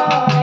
Oh.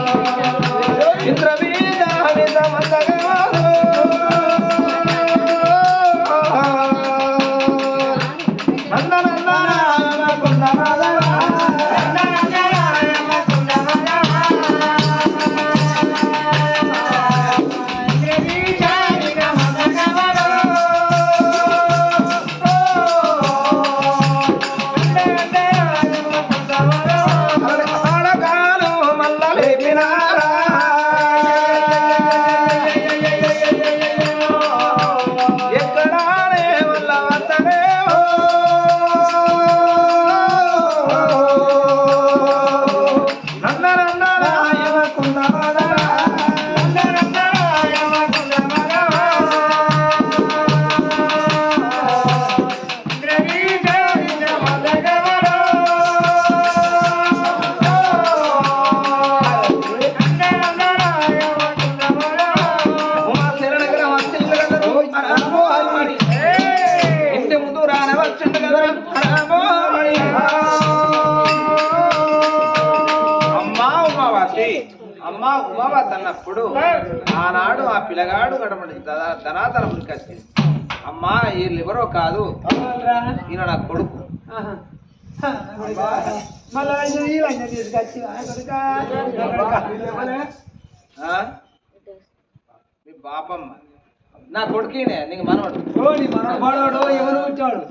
అన్నప్పుడు ఆనాడు ఆ పిల్లగాడు గడపడి ధనాతనం కచ్చి అమ్మా వీళ్ళు ఎవరో కాదు. ఈయన నా కొడుకు. ఆ? మీ బాపమ్మ. నా కొడుకునే నీకు మనవడు. మనవాడు ఎవరు వచ్చాడు?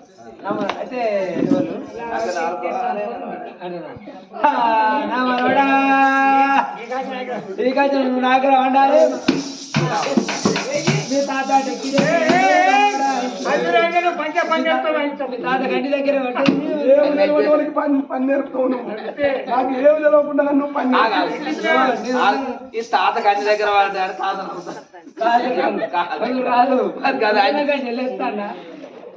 అయితే ఎవరు? నా మనవడా? ఇక నువ్వు నా దగ్గర వండాలి. మీ తాత డెక్కిదే. మీ తాత గండి దగ్గర. పని నేర్పుతావు నాకు ఏమి తెలియకుండా నువ్వు పని. ఈ తాత గండి దగ్గర తాత అనుకుంటా. కాదు, ఆయన- ఆయన గండి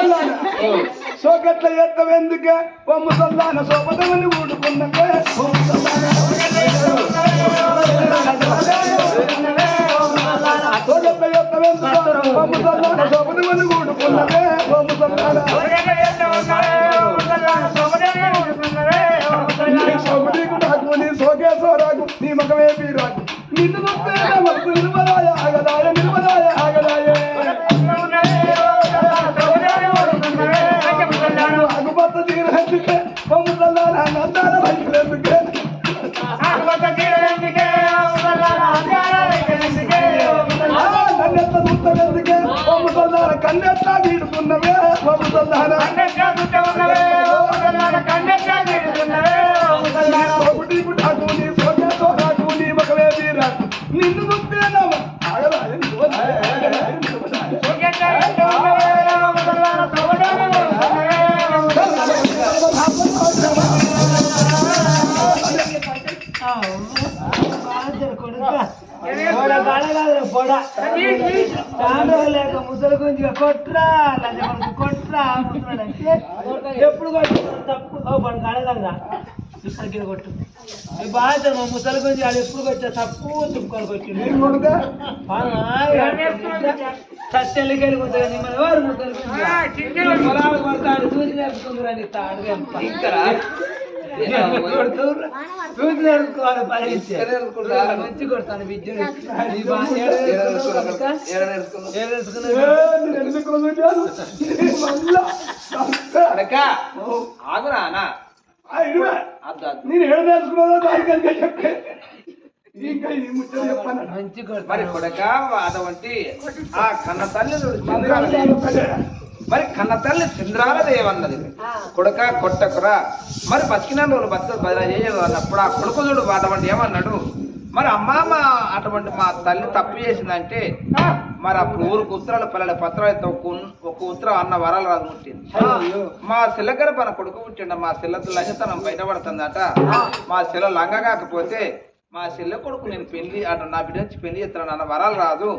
ఏ ముసల్దాన సోకట్ల ఎత్తవ ఎందుకే? ఓ ముసల్దాన సోపదమని ఊడుకున్నకే ఓ సోకట్ల ఎత్తవ ఎందుకే? ఓ ముసల్దాన సోపదమని ఊడుకున్నకే ఓ ముసల్దాన ராதா లేక ముసలి గుంజిగా కొట్రా లంచ కొడుకు కొట్రా అంటే ఎప్పుడు కొట్టు? తప్పు. పడు కడగలరా ఇక్కడికి కొట్టు. ఈ బాధ మా ముసలి గుంజి ఆడు ఎప్పుడు కొట్టా తప్పు తుప్పుకొని కొట్టిండు. నేను కొడుతా సత్యలకి వెళ్ళిపోతుంది మిమ్మల్ని ముసలి కొడతాడు చూసి నేర్చుకుందరు అని తాడు మంచి కొడతాను ఆగురా అన్న నేను నేర్చుకున్నానో చెప్పే మంచి మరి కొడక అటువంటి ఆ కన్న తల్లి మరి కన్న తల్లి చంద్రాల దేవన్నది. కొడక కొట్టకురా. మరి బతికిన రోజులు బతుక బదిలా అన్నప్పుడు ఆ కొడుకు చూడు అటువంటి ఏమన్నాడు? మరి అమ్మమ్మ అటువంటి మా తల్లి తప్పు చేసిందంటే మరి అప్పుడు ఊరికి ఉత్తరాలు పిల్లల పత్రాలు అయితే ఒక ఉత్తరం అన్న వరాలు రాదు పుట్టింది. మా సిల్లగర పన కొడుకు పుట్టిండ. మా సిల్ల లంగతనం బయటపడుతుందట మా సిల్ల లంగ కాకపోతే మా చెల్లె కొడుకు నేను పెళ్ళి అటు నా బిడ్డ నుంచి పెళ్ళి చేస్తాను అన్న వరాలు రాదు.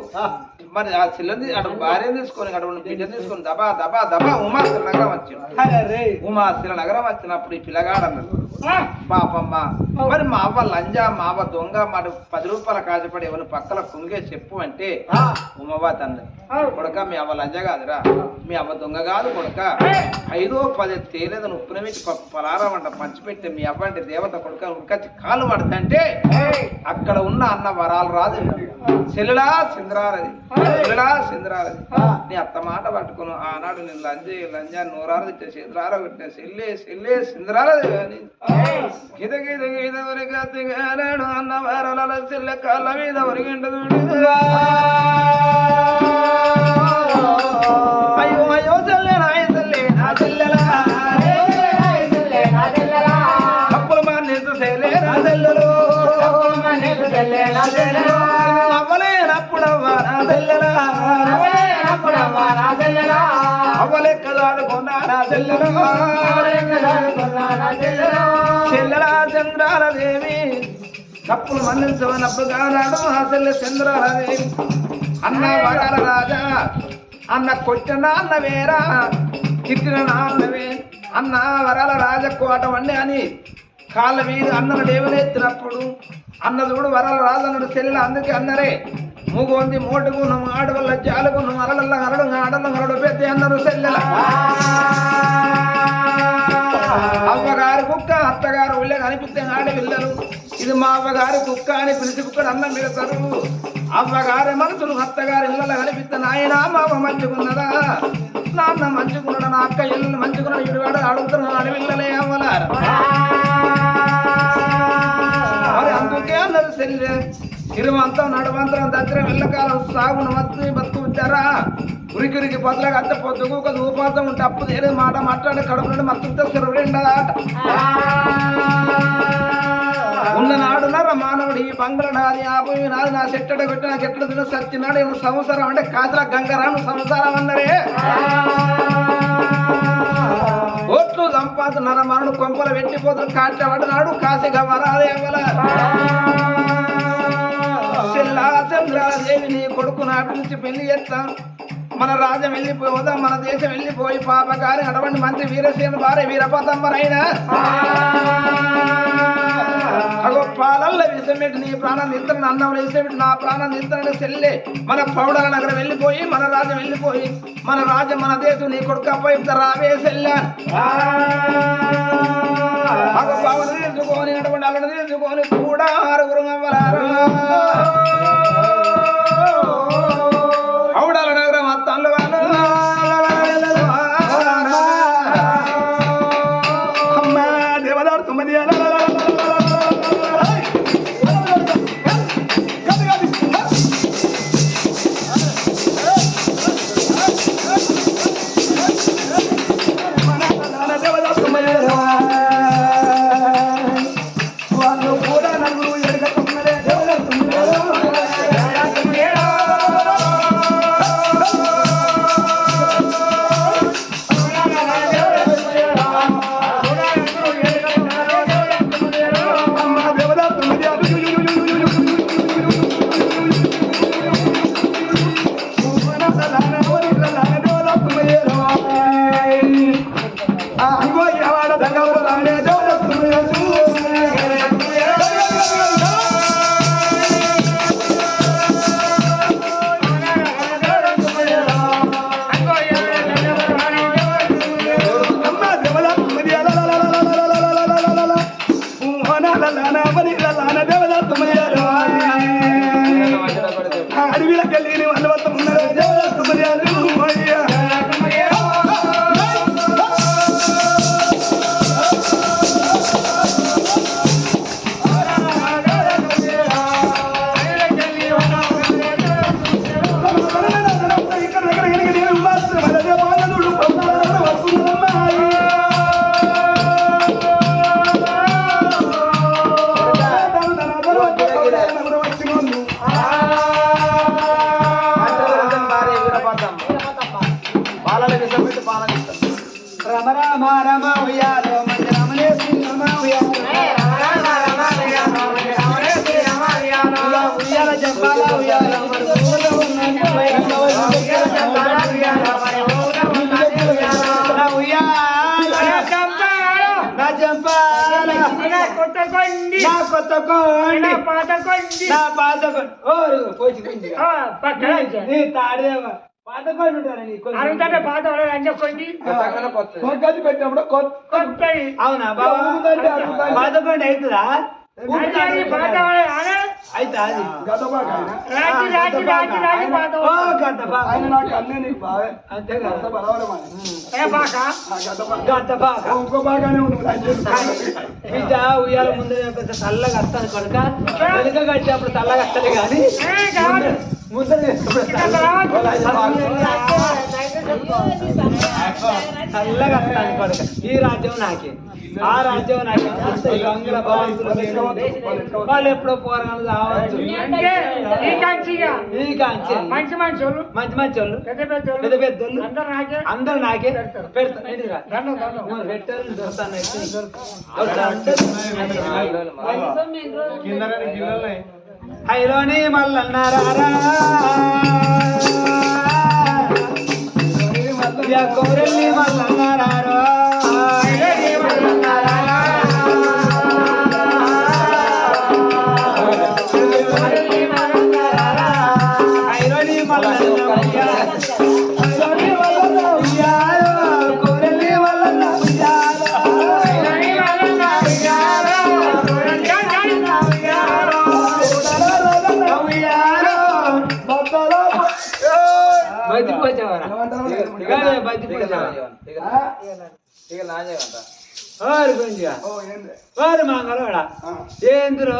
మరి ఆ చెల్లెని అటు భార్య తీసుకొని అటు బిడ్డ తీసుకొని దబా దబా దబా ఉమాశిల నగరం వచ్చింది. అరే ఉమాశిల నగరం వచ్చినప్పుడు ఈ పిల్లగాడు అన్నాడు. పాపమ్మ మరి మా అవ్వ లంజా మా అవ్వ దొంగ మరి పది రూపాయల కాజపడి ఎవరి పక్కల కుంగే చెప్పు అంటే ఉమవా తండ్రి కొడక మీ అవ్వ లంజ కాదురా. మీ అవ్వ దొంగ కాదు కొడక. ఐదో పది తేలేదని ఉప్పున పెట్టి అంట పంచిపెట్టే మీ అవ్వ అంటే దేవత కొడుక ఉరికొచ్చి కాలు పడతంటే అక్కడ ఉన్న అన్న వరాలు రాదు. చెల్లెలా సింద్రారది. చెల్లెలా సింద్రారది నీ అత్త మాట పట్టుకును ఆనాడు నేను లంజ లంజ నూరారు తిట్టే సింద్రార పెట్టిన సెల్లే సెల్లే సింద్రారది కానీ గీత గీత గిద ఉరిగా అన్న వారాల చెల్లె కాళ్ళ మీద ఉరిగిండదు అయ్యో అయ్యో చెల్లె నాయ చెల్లె నా చెల్లెలా అప్పులు మానేసు చెల్లె నా చెల్లెలు అవ్వలేనప్పుడవ్వ అవ్వలెక్క దాడుకున్నా నా చెల్లెలు చెల్లెలా చంద్రాల దేవి తప్పులు మన్నించవనప్పుడు కానాడు ఆ చెల్లె చంద్రాల దేవి అన్న వరాల రాజా అన్న కొట్టిన అన్న వేరా తిట్టిన నాన్నవే అన్న వరాల రాజ కోట వండి అని కాళ్ళ మీద అన్నను లేవనెత్తినప్పుడు అన్న చూడు వరాల రాజన్నడు చెల్లెల అందుకే అన్నరే మూగొంది మోటుకున్న ఆడవల్ల జాలుకున్న అరలల్ల హరడు ఆడల హరడు పెద్ద అన్నారు చెల్లెల అవ్వగారు కుక్క అత్తగారు ఉళ్ళే కనిపిస్తే ఆడపిల్లలు ఇది మా అవ్వగారి కుక్క అని పిలిచి కుక్కడు అన్నం పెడతారు. అవ్వగారి మనుషులు అత్తగారి ఇళ్ళలో కనిపిస్తే నాయన మామ మంచుకున్నదా నాన్న మంచుకున్నాడు నా అక్క ఇల్లు మంచుకున్నాడు ఇడువాడు అడుగుతున్నాడు అడవిల్లలే అవ్వలారు మరి అందుకే అన్నారు సెల్లె. తిరుమంతం నడుమంతరం దగ్గర వెళ్ళకాలం సాగును మత్తు బతుకు వచ్చారా ఉరికిరికి పొద్దులకు అంత పొద్దుకు ఒక ఊపాతం ఉంటే అప్పు తీరే మాట మాట్లాడే కడుపు నుండి మత్తుతో సురవిండదాట ఉన్న నాడున్నారా మానవుడు ఈ బంగ్ల నాది ఆ భూమి నాది నా చెట్టడ కొట్టి నాకు ఎట్లా తిన సచ్చినాడు సంవత్సరం అంటే కాదురా గంగరాను సంసారం అన్నరే. ఓట్లు సంపాదన మరణు కొంపలు పెట్టిపోతున్న కాట్లబడినాడు కాశీగా వరాదే అవ్వల చెల్లా నీ కొడుకు నాటి నుంచి పెళ్ళి చేస్తాం. మన రాజ్యం వెళ్ళిపోదాం మన దేశం వెళ్ళిపోయి పాపగారి అటువంటి మంత్రి వీరసేన భార్య వీరపతంబరైన? అగో పాలల్ల విసమెట్టి నీ ప్రాణం నిద్రను అన్నం విసమెట్టి నా ప్రాణం నిద్రను చెల్లె. మన పౌడల నగరం వెళ్ళిపోయి మన రాజ్యం వెళ్ళిపోయి మన రాజ్యం మన దేశం నీ కొడుకు పోయి రావే చెల్లె. అగో పావులు తీసుకొని అటువంటి అక్కడ తీసుకొని కూడా ఆరుగురు అవ్వలారు పాలల విషం పెట్టి పాలన ఇస్తాం రమ రామ రమ ఉయ్యాలో మంచి రమణే శ్రీ రమ ఉయ్యాలో ఉయ్యాల పోయిన ఉయ్యాల. నా నా నా కొత్త కొండి. నా పాత కొండి. నా పాత కొండి. ఓ ఇదిగో పోచి కొండి నీ తాడేవా పాత కొండి ఉంటారా నీ కొండి కొత్తగానే కొత్తది. కొత్తది పెట్టినప్పుడు కొత్త. అవునా బాబా. పాత కొండి అవుతుందా. బిడ్డ ఉయ్యాల ముందు కొంచెం చల్లగా వస్తుంది కొడుక. వెనుక కట్టేప్పుడు చల్లగా వస్తుంది కానీ ఈ రాజ్యం నాకే. ఆ రాజ్యం నాకే. వాళ్ళు ఎప్పుడో పోరాలు కావచ్చు. ఈ కాంచి మంచి మంచోళ్ళు. మంచి మంచి వాళ్ళు పెద్ద పెద్ద పెద్దోళ్ళు. అందరూ నాకే. దండం పెట్టారు దొరుకుతాను హైలోని మల్లన్నారా కోరెల్లి మల్లన్నారా ఇక నా చేయమంట. ఆ. ఏంద్రో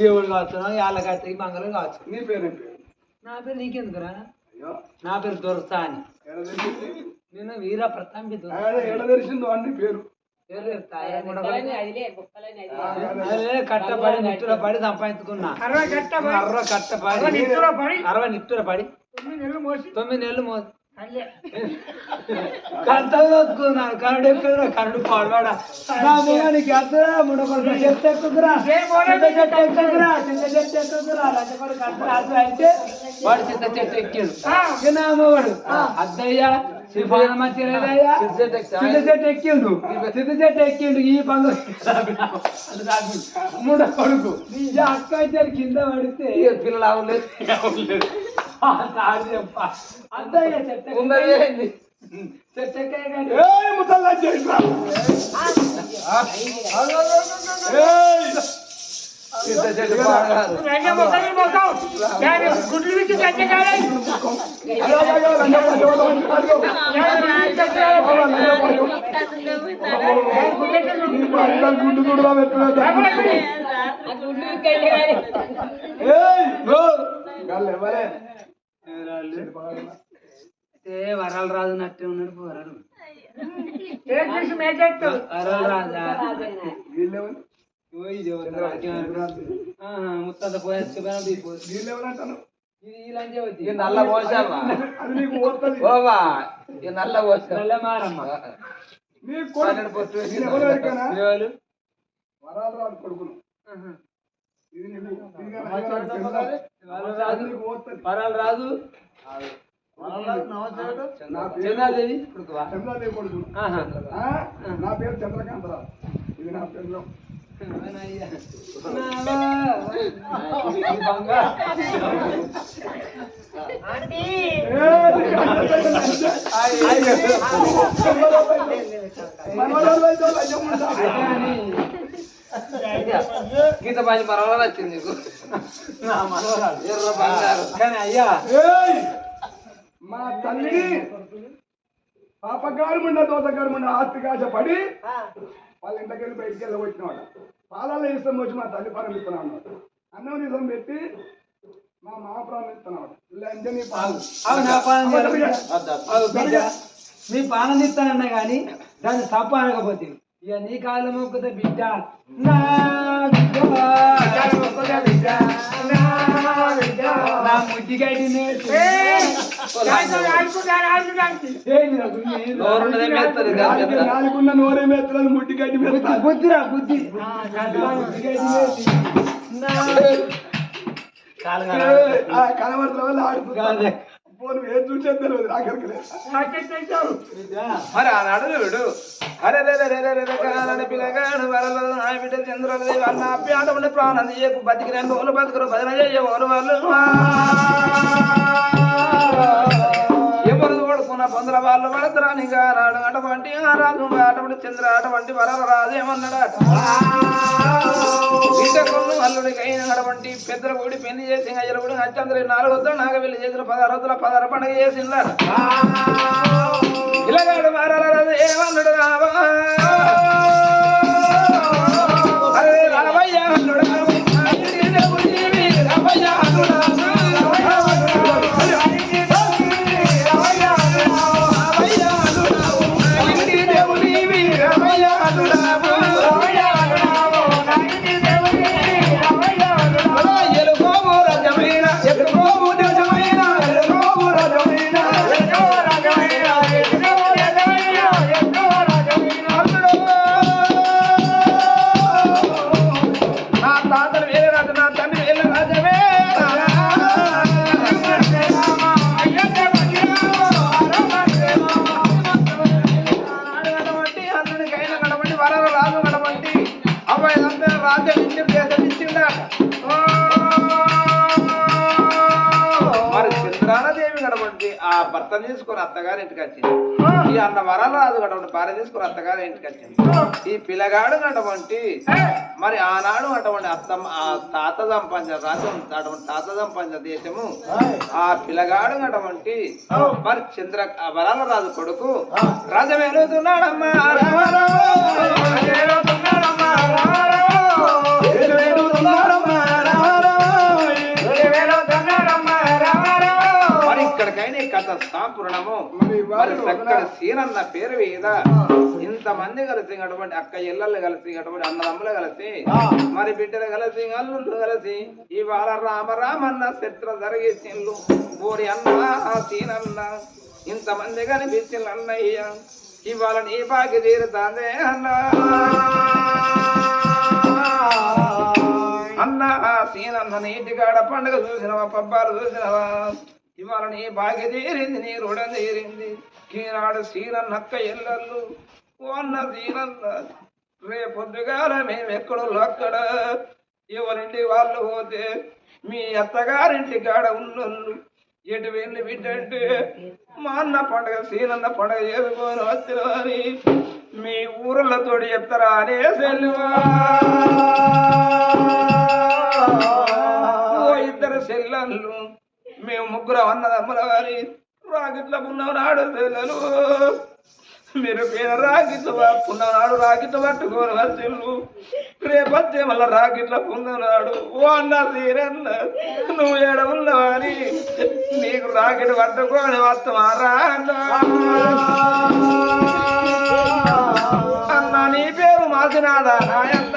దేవుడు కావచ్చు మంగళం కావచ్చు నీ పేరేం నా పేరు నీకెందుకురా నా పేరు దొరసా అని? నేను వీర ప్రతాంబి అన్ని పేరు కట్టపడి నిట్టుల పడి సంపాదించుకున్నా అరవై కట్టపడి అరవై నిట్టుల పడి తొమ్మిది నెలలు మోసి తొమ్మిది నెలలు మోసి కంట దోచుకున్నాను కరుడు ఎక్కుదురా కరుడు పాడవాడా నా మొగానికి అద్దరా ముడకొడుకు చెట్టు ఎక్కుదురా చింత చెట్టు ఎక్కుదురా చింత చెట్టు ఎక్కుదురా అద్దు అంటే వాడు చింత చెట్టు ఎక్కాడు. నా మొగడు. అద్దయ్యా చెట్టు ఎక్కిండు చెట్టు ఎక్కిండు ఈ పండు ముడ కొడుకు అక్క ఇద్దరు కింద పడితే పిల్లలు అవ్వలేదు అద్దయ్య చెట్టు ముసల్లా చేసిరా గుడ్లు విచ్చి గుడ్డు కూడా వరాలు రాజు నట్టే ఉన్నాడు వరాలు మేకెత్తు. వరాలు రాజా ఇది ముత్తాత శుభ్రం తీసిపోయి వీళ్ళెవరంటాను ఇది నల్ల ఓవా ఇక నల్ల పోసా నల్ల మారమ్మ. ఇది? వరాలు రాదు కొడుకును. ఇది ఇది? వరాలు పేరు చంద్రాదేవి కొడుకువా? చంద్రదేవి కొడుకు? నా పేరు చంద్రకాంతరావు. ఇది నా పేరు గీత పని పర్వాలేదు వచ్చింది నీకు. ఎర్ర బంగారు కానీ అయ్యా మా తల్లిని పాపగారు ముండ దోతగారు ముండ ఆస్తి కాశ పడి వాళ్ళ ఇంటికి వెళ్ళి బయటికి వెళ్ళి వచ్చినవాడు పాలలో ఇష్టం వచ్చి మా తల్లి పరం ఇస్తున్నాడు అన్నం నిజం పెట్టి మా మహాప్రాణం ఇస్తున్నాడు లంజని పాలు అవు నా పానం అబద్ధం చేయాలి. చేయాలి. అవు బిడ్డ, నీ పానం ఇస్తానన్నా కానీ దాన్ని తప్ప అనకపోతే ఇక నీ కాలం మొక్కుత బిడ్డ. నా నాలుగున్న నోరే మేత్తలేదు ముట్టి గడ్డి బుద్ధిరా బుద్ధి నా ముడ్డి పోను ఏం చూసేది తెలియదు. ఆఖరికి లేదు. మరి ఆనాడు వీడు అరే రే రే రే రే పిల్లగాడు వరలు నా బిడ్డ చంద్రులది వాళ్ళ అప్పాట ఉండి ప్రాణం చేయకు బతికి రెండు బతుకురు భజన చేయవరు వాళ్ళు. కొడుకున్న పొందర వాళ్ళు పడతారని రాడు అటువంటి ఆ రాజు అటువంటి చంద్ర అటువంటి వరల రాజు ఏమన్నాడట ఇంతకొందు అల్లుడికైన అటువంటి పెద్దల గుడి పెళ్ళి చేసి అయ్యల గుడి నచ్చంద్ర నాలుగు వద్ద నాగ వెళ్ళి చేసిన పదహారు వద్దుల పదహారు పండుగ చేసిందా ఇలాగాడు మారాలరాదు ఏమన్నాడు రావా? అరే రావయ్య అన్నాడు భర్త అత్తగారి ఇంటికి వచ్చింది. ఈ అన్న వరాల రాజు భార్య తీసుకొని అత్తగారి ఇంటికి వచ్చింది. ఈ పిల్లగాడు అటువంటి మరి ఆనాడు అటువంటి అత్తమ్మ ఆ తాత సంపాదించిన రాజ్యం అటువంటి తాత సంపాదించిన దేశము ఆ పిల్లగాడు అటువంటి మరి చంద్ర ఆ వరాల రాజు కొడుకు రాజమేలుతున్నాడమ్మా సాంపురణము. మరి చక్కటి సీనన్న పేరు మీద ఇంతమంది కలిసి అటువంటి అక్క ఇళ్ళలు కలిసి అటువంటి అన్నదమ్ములు కలిసి మరి బిడ్డలు కలిసి అల్లుళ్ళు కలిసి ఇవాళ రామ రామన్న చిత్ర జరిగించిండ్లు ఊరి అన్న సీనన్న ఇంతమంది కనిపించిండ్రు అన్నయ్య ఇవాళ నీ బాకి తీరుతాందే అన్నా. అన్న ఆ సీనన్న నీటికాడ పండుగ చూసినవా పబ్బాలు చూసినవా? ఇవాళ నీ భాగ్య తీరింది నీ రుణం తీరింది. ఈనాడు సీనన్న అక్క ఎల్లళ్ళు ఓ అన్న సీనన్న. రేపొద్దుగాల మేము ఎక్కడో అక్కడ ఎవరింటి వాళ్ళు పోతే మీ అత్తగారింటి కాడ ఉన్నోళ్ళు. ఎటు వెళ్ళి బిడ్డంటే మా అన్న పండగ సీనన్న పండగ చేసుకొని వచ్చినవని మీ ఊరలతోటి చెప్తారా అనే సెల్వా ఇద్దరు సెల్లళ్ళు మేము ముగ్గురు అన్నదమ్ముల వారి రాగిట్ల పున్నవనాడు పిల్లలు. మీరు పేరు రాగిట్ల పున్నవనాడు నాడు పట్టుకోరు వచ్చిల్లు రేపొచ్చే మళ్ళీ రాగిట్ల పున్నాం ఓ అన్న సీరన్న నువ్వు ఏడ ఉన్నవాని? నీకు రాకెట్ పట్టుకోని వస్తామారా అన్న. అన్న నీ పేరు మాసినాదా నాయన్న